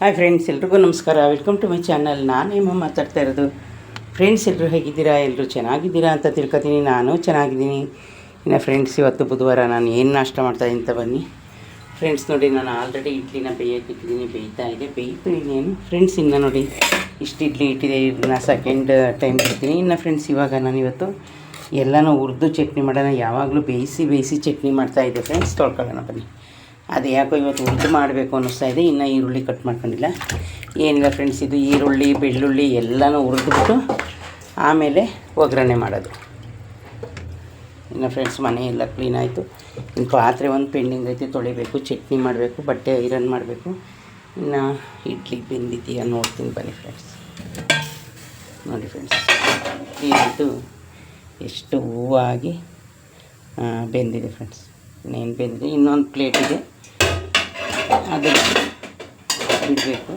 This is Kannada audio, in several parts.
ಹಾಯ್ ಫ್ರೆಂಡ್ಸ್ ಎಲ್ರಿಗೂ ನಮಸ್ಕಾರ. ವೆಲ್ಕಮ್ ಟು ಮೈ ಚಾನಲ್ ನಾನೇಮೋ ಮಾತಾಡ್ತಾ ಇರೋದು. ಫ್ರೆಂಡ್ಸ್ ಎಲ್ಲರೂ ಹೇಗಿದ್ದೀರಾ? ಎಲ್ಲರೂ ಚೆನ್ನಾಗಿದ್ದೀರಾ ಅಂತ ತಿಳ್ಕೊತೀನಿ. ನಾನು ಚೆನ್ನಾಗಿದ್ದೀನಿ. ಇನ್ನು ಫ್ರೆಂಡ್ಸ್ ಇವತ್ತು ಬುಧವಾರ ನಾನು ಏನು ನಾಷ್ಟ ಮಾಡ್ತಾಯಿದ್ದೀನಿ ಅಂತ ಬನ್ನಿ. ಫ್ರೆಂಡ್ಸ್ ನೋಡಿ, ನಾನು ಆಲ್ರೆಡಿ ಇಡ್ಲಿನ ಬೇಯಕ್ಕೆ ಇಟ್ಟಿದ್ದೀನಿ. ಬೇಯ್ತಾ ಇದೆ. ಬೇಯ್ತು ಇನ್ನೇನು. ಫ್ರೆಂಡ್ಸ್ ಇನ್ನು ನೋಡಿ, ಇಷ್ಟು ಇಡ್ಲಿ ಇಟ್ಟಿದೆ. ಇದನ್ನ ಸೆಕೆಂಡ್ ಟೈಮ್ ಬಿಡ್ತೀನಿ ಇನ್ನು ಫ್ರೆಂಡ್ಸ್ ಇವಾಗ ನಾನು ಇವತ್ತು ಎಲ್ಲನೂ ಉರ್ದು ಚಟ್ನಿ ಮಾಡೋಣ. ಯಾವಾಗಲೂ ಬೇಯಿಸಿ ಬೇಯಿಸಿ ಚಟ್ನಿ ಮಾಡ್ತಾಯಿದ್ದೆ ಫ್ರೆಂಡ್ಸ್ ತೊಳ್ಕೊಳ್ಳೋಣ ಬನ್ನಿ. ಅದು ಯಾಕೋ ಇವತ್ತು ಉದ್ದು ಮಾಡಬೇಕು ಅನ್ನಿಸ್ತಾ ಇದೆ. ಇನ್ನು ಈರುಳ್ಳಿ ಕಟ್ ಮಾಡ್ಕೊಂಡಿಲ್ಲ. ಏನಿಲ್ಲ ಫ್ರೆಂಡ್ಸ್ ಇದು ಈರುಳ್ಳಿ, ಬೆಳ್ಳುಳ್ಳಿ ಎಲ್ಲನೂ ಹುರಿದ್ಬಿಟ್ಟು ಆಮೇಲೆ ಒಗ್ಗರಣೆ ಮಾಡೋದು. ಇನ್ನು ಫ್ರೆಂಡ್ಸ್ ಮನೆ ಎಲ್ಲ ಕ್ಲೀನ್ ಆಯಿತು. ಇನ್ನು ಪಾತ್ರೆ ಒಂದು ಪೆಂಡಿಂಗ್ ಐತೆ, ತೊಳಿಬೇಕು, ಚಟ್ನಿ ಮಾಡಬೇಕು, ಬಟ್ಟೆ ಐರನ್ ಮಾಡಬೇಕು. ಇನ್ನು ಇಡ್ಲಿ ಬೆಂದಿದೆಯಾ ನೋಡ್ತೀನಿ ಬನ್ನಿ ಫ್ರೆಂಡ್ಸ್ ನೋಡಿ ಫ್ರೆಂಡ್ಸ್ ಇದು ಎಷ್ಟು ಹೂವಾಗಿ ಬೆಂದಿದೆ ಫ್ರೆಂಡ್ಸ್ ಇನ್ನೇನು ಬೆಂದಿದೆ? ಇನ್ನೊಂದು ಪ್ಲೇಟಿಗೆ ಅದು ಬಿಡಬೇಕು.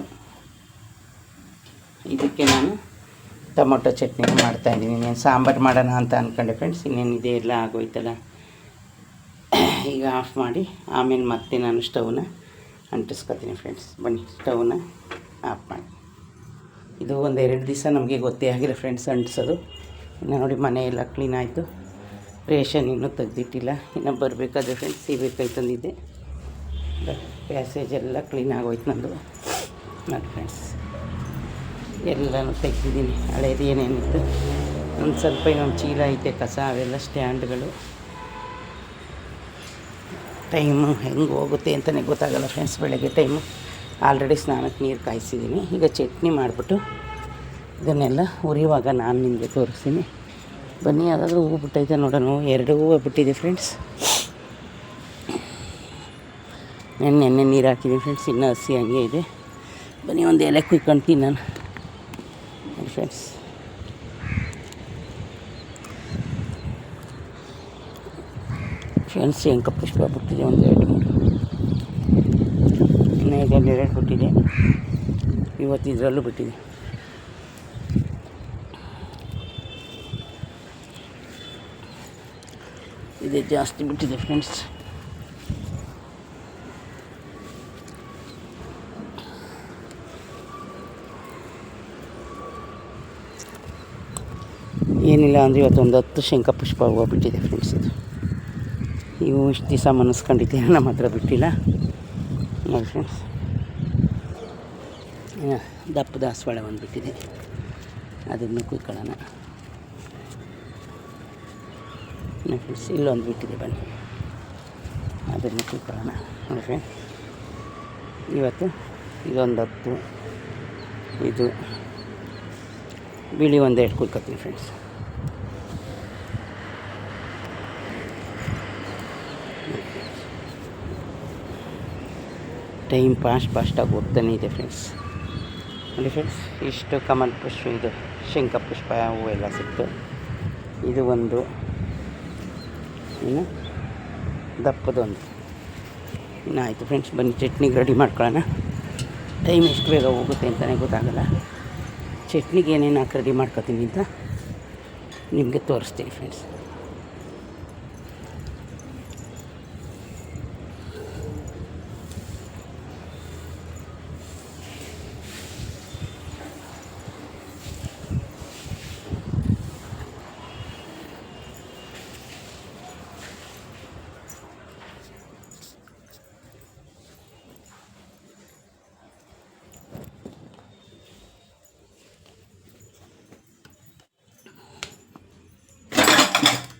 ಇದಕ್ಕೆ ನಾನು ಟೊಮೊಟೊ ಚಟ್ನಿ ಮಾಡ್ತಾಯಿದ್ದೀನಿ ಇನ್ನೇನು ಸಾಂಬಾರು ಮಾಡೋಣ ಅಂತ ಅಂದ್ಕೊಂಡೆ ಫ್ರೆಂಡ್ಸ್ ಇನ್ನೇನು ಇದೆ ಎಲ್ಲ ಆಗೋಯ್ತಲ್ಲ. ಈಗ ಆಫ್ ಮಾಡಿ, ಆಮೇಲೆ ಮತ್ತೆ ನಾನು ಸ್ಟವ್ನ ಅಂಟಿಸ್ಕೊತೀನಿ ಫ್ರೆಂಡ್ಸ್ ಬನ್ನಿ ಸ್ಟವ್ನ ಆಫ್ ಮಾಡಿ. ಇದು ಒಂದು ಎರಡು ದಿವಸ ನಮಗೆ ಗೊತ್ತೇ ಆಗಿಲ್ಲ ಫ್ರೆಂಡ್ಸ್ ಅಂಟಿಸೋದು. ಇನ್ನು ನೋಡಿ ಮನೆಯೆಲ್ಲ ಕ್ಲೀನ್ ಆಯಿತು. ರೇಷನ್ ಇನ್ನೂ ತೆಗೆದಿಟ್ಟಿಲ್ಲ. ಇನ್ನು ಬರಬೇಕಾದ್ರೆ ಫ್ರೆಂಡ್ಸ್ ಸೀಬೇಕಾಗಿ ತಂದಿದ್ದೆ. ಪ್ಯಾಸೇಜ್ ಎಲ್ಲ ಕ್ಲೀನ್ ಆಗೋಯ್ತು ನಂದು. ನೋಡಿ ಫ್ರೆಂಡ್ಸ್ ಎಲ್ಲನೂ ತೆಗ್ದಿದ್ದೀನಿ. ಹಳೇದು ಏನೇನಿತ್ತು, ಒಂದು ಸ್ವಲ್ಪ ಇನ್ನೊಂದು ಚೀಲ ಐತೆ, ಕಸ ಅವೆಲ್ಲ ಸ್ಟ್ಯಾಂಡ್ಗಳು ಟೈಮು ಹೆಂಗೆ ಹೋಗುತ್ತೆ ಅಂತಲೇ ಗೊತ್ತಾಗಲ್ಲ ಫ್ರೆಂಡ್ಸ್ ಬೆಳಗ್ಗೆ ಟೈಮು ಆಲ್ರೆಡಿ ಸ್ನಾನಕ್ಕೆ ನೀರು ಕಾಯಿಸಿದ್ದೀನಿ. ಈಗ ಚಟ್ನಿ ಮಾಡಿಬಿಟ್ಟು ಇದನ್ನೆಲ್ಲ ಉರಿಯುವಾಗ ನಾನು ನಿಮಗೆ ತೋರಿಸ್ತೀನಿ. ಬನ್ನಿ, ಯಾವುದಾದ್ರೂ ಹೂವು ಬಿಟ್ಟೈತೆ ನೋಡೋಣ. ಎರಡು ಹೂವು ಬಿಟ್ಟಿದೆ ಫ್ರೆಂಡ್ಸ್ ನೆನ್ನೆ ನೆನ್ನೆ ನೀರು ಹಾಕಿದ್ದೀನಿ ಫ್ರೆಂಡ್ಸ್ ಇನ್ನೂ ಹಸಿ ಹಂಗೆ ಇದೆ. ಬನ್ನಿ, ಒಂದು ಎಲೆ ಕುಯ್ಕೊಂತೀನಿ ನಾನು ಫ್ರೆಂಡ್ಸ್ ಫ್ರೆಂಡ್ಸ್ ಶಂಕ ಪುಷ್ಪ ಬಿಟ್ಟಿದೆ ಒಂದು ಎರಡು, ಮೂರು. ಇನ್ನು ಇದೆಲ್ಲ ಎರಡು ಬಿಟ್ಟಿದೆ ಇವತ್ತು ಇದರಲ್ಲೂ ಬಿಟ್ಟಿದೆ. ಇದೆ ಜಾಸ್ತಿ ಬಿಟ್ಟಿದೆ ಫ್ರೆಂಡ್ಸ್ ಏನಿಲ್ಲ ಅಂದರೆ ಇವತ್ತೊಂದು ಹತ್ತು ಶಂಕ ಪುಷ್ಪ ಹೂವು ಬಿಟ್ಟಿದೆ ಫ್ರೆಂಡ್ಸ್ ಇದು. ಇವು ಇಷ್ಟು ದಿವಸ ಮನಸ್ಕೊಂಡಿದ್ದೆ, ನಮ್ಮ ಹತ್ರ ಬಿಟ್ಟಿಲ್ಲ. ನೋಡಿ ಫ್ರೆಂಡ್ಸ್ ದಪ್ಪ ದಾಸವಾಳ ಒಂದು ಬಿಟ್ಟಿದೆ ಅದನ್ನು ಕುಯ್ಕೊಳ್ಳೋಣ. ಫ್ರೆಂಡ್ಸ್ ಇಲ್ಲೊಂದು ಬಿಟ್ಟಿದೆ, ಬನ್ನಿ. ಅದನ್ನು ಕುಯ್ಕೊಳ್ಳೋಣ. ನೋಡಿ ಫ್ರೆಂಡ್ಸ್ ಇವತ್ತು ಇದೊಂದು ಹತ್ತು, ಇದು ಬಿಳಿ ಒಂದು ಎರಡು ಕುಯ್ಕೊತೀನಿ ಫ್ರೆಂಡ್ಸ್ ಟೈಮ್ ಫಾಸ್ಟ್ ಫಾಸ್ಟಾಗಿ ಹೋಗ್ತಾನೆ ಇದೆ ಫ್ರೆಂಡ್ಸ್ ನೋಡಿ ಫ್ರೆಂಡ್ಸ್ ಇಷ್ಟು ಕಮಲ್ ಪುಷ್ಪ ಇದು ಶಂಕ ಪುಷ್ಪ ಹೂವೆಲ್ಲ ಸಿಕ್ತು ಇದು ಒಂದು ಏನು ದಪ್ಪದೊಂದು ಇನ್ನಾಯಿತು ಫ್ರೆಂಡ್ಸ್ ಬನ್ನಿ ಚಟ್ನಿಗೆ ರೆಡಿ ಮಾಡ್ಕೊಳ್ಳೋಣ ಟೈಮ್ ಎಷ್ಟು ಬೇಗ ಹೋಗುತ್ತೆ ಅಂತಲೇ ಗೊತ್ತಾಗಲ್ಲ. ಚಟ್ನಿಗೆ ಏನೇನು ಹಾಕಿ ರೆಡಿ ಮಾಡ್ಕೊತೀನಿ ಅಂತ ನಿಮಗೆ ತೋರಿಸ್ತೀನಿ ಫ್ರೆಂಡ್ಸ್ みたいな。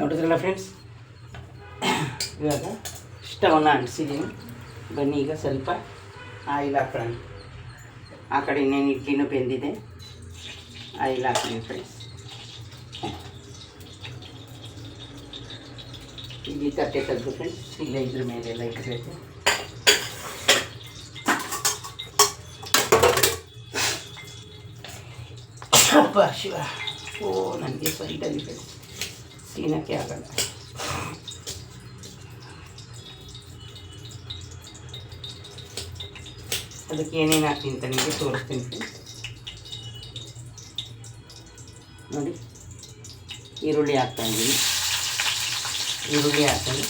ನೋಡಿದ್ರಲ್ಲ ಫ್ರೆಂಡ್ಸ್ ಇವಾಗ ಸ್ಟವನ್ನು ಅಂಟಿಸಿದ್ದೀನಿ. ಬನ್ನಿ ಈಗ ಸ್ವಲ್ಪ ಆಯಿಲ್ ಹಾಕೋಣ ಆ ಕಡೆ ಇನ್ನೇನು ಇಡ್ಲಿನೂ ಬೆಂದಿದೆ. ಆಯಿಲ್ ಹಾಕಿದ್ದೀನಿ ಫ್ರೆಂಡ್ಸ್ ಇಲ್ಲಿ ತಟ್ಟೆ ತೆಗೆದು ಫ್ರೆಂಡ್ಸ್ ಇಲ್ಲೇ ಇದ್ರ ಮೇಲೆಲ್ಲ ಇಡಬೇಕು ಅಪ್ಪ ಶಿವ. ಓ ನನಗೆ ಸೈಡಲ್ಲಿ ಫ್ರೆಂಡ್ಸ್ ಸೀನಕ್ಕೆ ಆಗಲ್ಲ ಅದಕ್ಕೆ ಏನೇನು ಹಾಕ್ತೀನಿ ಅಂತ ನಿಮಗೆ ತೋರಿಸ್ತೀನಿ ನೋಡಿ ಈರುಳ್ಳಿ ಹಾಕ್ತಾ ಇದ್ದೀನಿ ಈರುಳ್ಳಿ ಹಾಕ್ತೀನಿ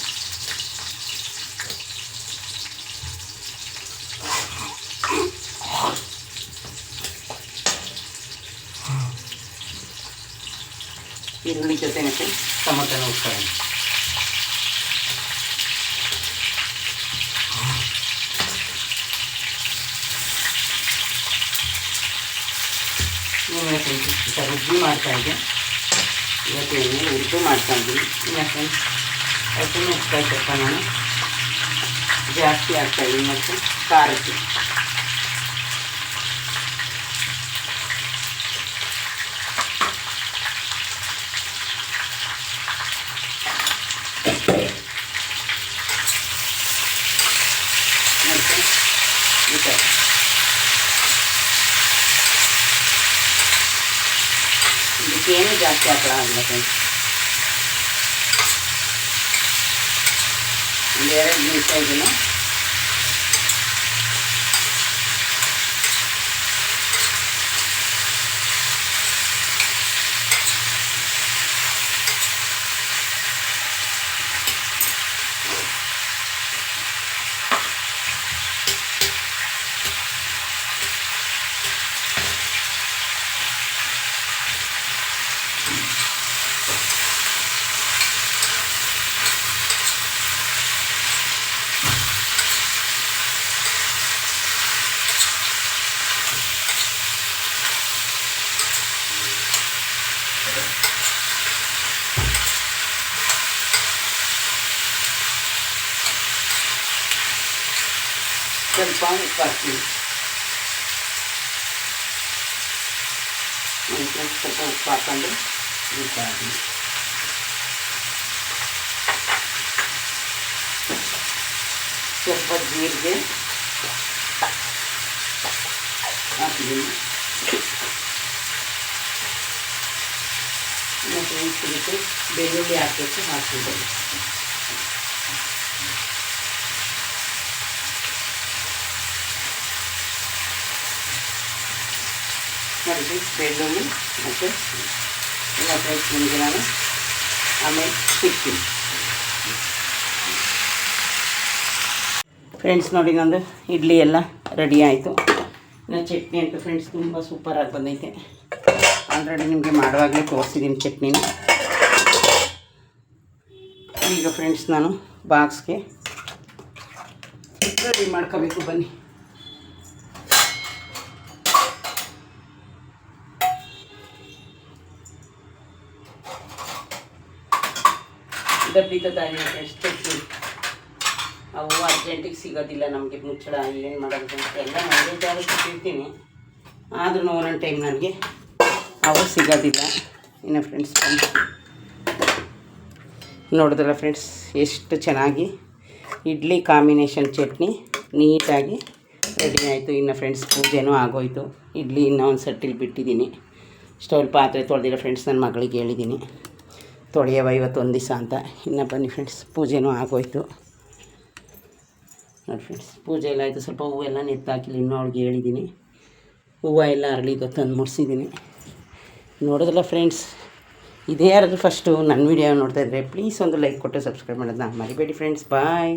ಈರುಳ್ಳಿ ಜೊತೆನೆ ಟೊಮೊಟೊನ ಉಟ್ಕೊಳ್ಳೋಣ ನಿಮ್ಮನೆ ಫ್ರೆಂಡ್ಸ್ ಈ ಥರ ರುಬ್ಬಿ ಮಾಡ್ತಾಯಿದ್ದೆ ಇವತ್ತು ಎಣ್ಣೆ ಉದ್ದು ಮಾಡ್ತಾ ಇದ್ದೀನಿ ಇಲ್ಲ ಫ್ರೆಂಡ್ಸ್ ಅದನ್ನು ಉಪ್ಕಾಯಿ ಸ್ವಲ್ಪ ನಾನು ಜಾಸ್ತಿ ಹಾಕ್ತಾಯಿದ್ದೀನಿ ಮತ್ತು ಖಾರಕ್ಕೆ ಇದಕ್ಕೇನು ಜಾಸ್ತಿ ಹಾಕೊಳ್ಳೋಂಗಿಲ್ಲ ಫ್ರೆಂಡ್ಸ್ ಒಂದು ಎರಡು ನಿಮಿಷ ಇದನ್ನು ಸ್ವಲ್ಪ ಉಪ್ಪು ಹಾಕ್ತೀನಿ ಮತ್ತೆ ಸ್ವಲ್ಪ ಉಪ್ಪು ಹಾಕೊಂಡು ಉಪ್ಪು ಹಾಕಿ ಸ್ವಲ್ಪ ಜೀರಿಗೆ ಹಾಕಿದ್ದೀನಿ ಮತ್ತು ಇದಕ್ಕೆ ಬೆಳ್ಳುಳ್ಳಿ ಹಾಕಬೇಕು ಹಾಕಿದ್ದೀನಿ ನೋಡಿ ಬೆಳ್ಳುಳ್ಳಿ ಮತ್ತು ಎಲ್ಲ ಫ್ರೆಂಡ್ಸ್ ನಿಮಗೆ ನಾನು ಆಮೇಲೆ ಸಿಗ್ತೀನಿ ಫ್ರೆಂಡ್ಸ್ ನೋಡಿ ನಂದು ಇಡ್ಲಿ ಎಲ್ಲ ರೆಡಿ ಆಯಿತು. ಇನ್ನು ಚಟ್ನಿ ಅಂತೂ ಫ್ರೆಂಡ್ಸ್ ತುಂಬ ಸೂಪರಾಗಿ ಬಂದೈತೆ. ಆಲ್ರೆಡಿ ನಿಮಗೆ ಮಾಡುವಾಗಲೇ ತೋರಿಸಿದ್ದೀನಿ ಚಟ್ನಿನ. ಈಗ ಫ್ರೆಂಡ್ಸ್ ನಾನು ಬಾಕ್ಸ್ಗೆ ರೆಡಿ ಮಾಡ್ಕೋಬೇಕು, ಬನ್ನಿ. ಡಬ್ಬಿ ದಾರಿ ಎಷ್ಟು ಅವು ಅರ್ಜೆಂಟಿಗೆ ಸಿಗೋದಿಲ್ಲ, ನಮಗೆ ಮುಚ್ಚಳ ಏನು ಮಾಡೋದು ಅಂತ ಎಲ್ಲ ಒಂದೇ ಜಾಗಕ್ಕೆ ಇಟ್ಟಿರ್ತೀನಿ ಆದ್ರೂ ಒಂದೊಂದು ಟೈಮ್ ನನಗೆ ಅವು ಸಿಗೋದಿಲ್ಲ. ಇನ್ನು ಫ್ರೆಂಡ್ಸ್ ನೋಡಿದ್ರಲ್ಲ ಫ್ರೆಂಡ್ಸ್ ಎಷ್ಟು ಚೆನ್ನಾಗಿ ಇಡ್ಲಿ ಕಾಂಬಿನೇಷನ್ ಚಟ್ನಿ ನೀಟಾಗಿ ರೆಡಿ ಆಯಿತು. ಇನ್ನು ಫ್ರೆಂಡ್ಸ್ ಪೂಜೆನೂ ಆಗೋಯ್ತು. ಇಡ್ಲಿ ಇನ್ನೂ ಒಂದು ಸಟ್ಟಿಲಿ ಬಿಟ್ಟಿದ್ದೀನಿ. ಸ್ಟೌಲ್ ಪಾತ್ರೆ ತೊಳೆದಿರೋ ಫ್ರೆಂಡ್ಸ್ ನನ್ನ ಮಗಳಿಗೆ ಹೇಳಿದ್ದೀನಿ. ತೊಳೆಯವ ಇವತ್ತು ಒಂದು ದಿವಸ ಅಂತ. ಇನ್ನು ಬನ್ನಿ ಫ್ರೆಂಡ್ಸ್ ಪೂಜೆನೂ ಆಗೋಯ್ತು. ನೋಡಿ ಫ್ರೆಂಡ್ಸ್ ಪೂಜೆ ಎಲ್ಲ ಆಯಿತು. ಸ್ವಲ್ಪ ಹೂವೆಲ್ಲ ನೆತ್ತಾಕಿಲ್ಲ, ಇನ್ನೂ ಅವಳಿಗೆ ಹೇಳಿದ್ದೀನಿ ಹೂವು ಎಲ್ಲ ಅರಳಿದ್ದು ತಂದು ಮುಡಿಸಿದ್ದೀನಿ ನೋಡಿದ್ರಲ್ಲ ಫ್ರೆಂಡ್ಸ್ ಇದೇ ಯಾರಾದರೂ ಫಸ್ಟು ನನ್ನ ವೀಡಿಯೋ ನೋಡ್ತಾ ಇದ್ದರೆ ಪ್ಲೀಸ್ ಒಂದು ಲೈಕ್ ಕೊಟ್ಟು ಸಬ್ಸ್ಕ್ರೈಬ್ ಮಾಡೋದನ್ನ ಮರಿಬೇಡಿ ಫ್ರೆಂಡ್ಸ್ ಬಾಯ್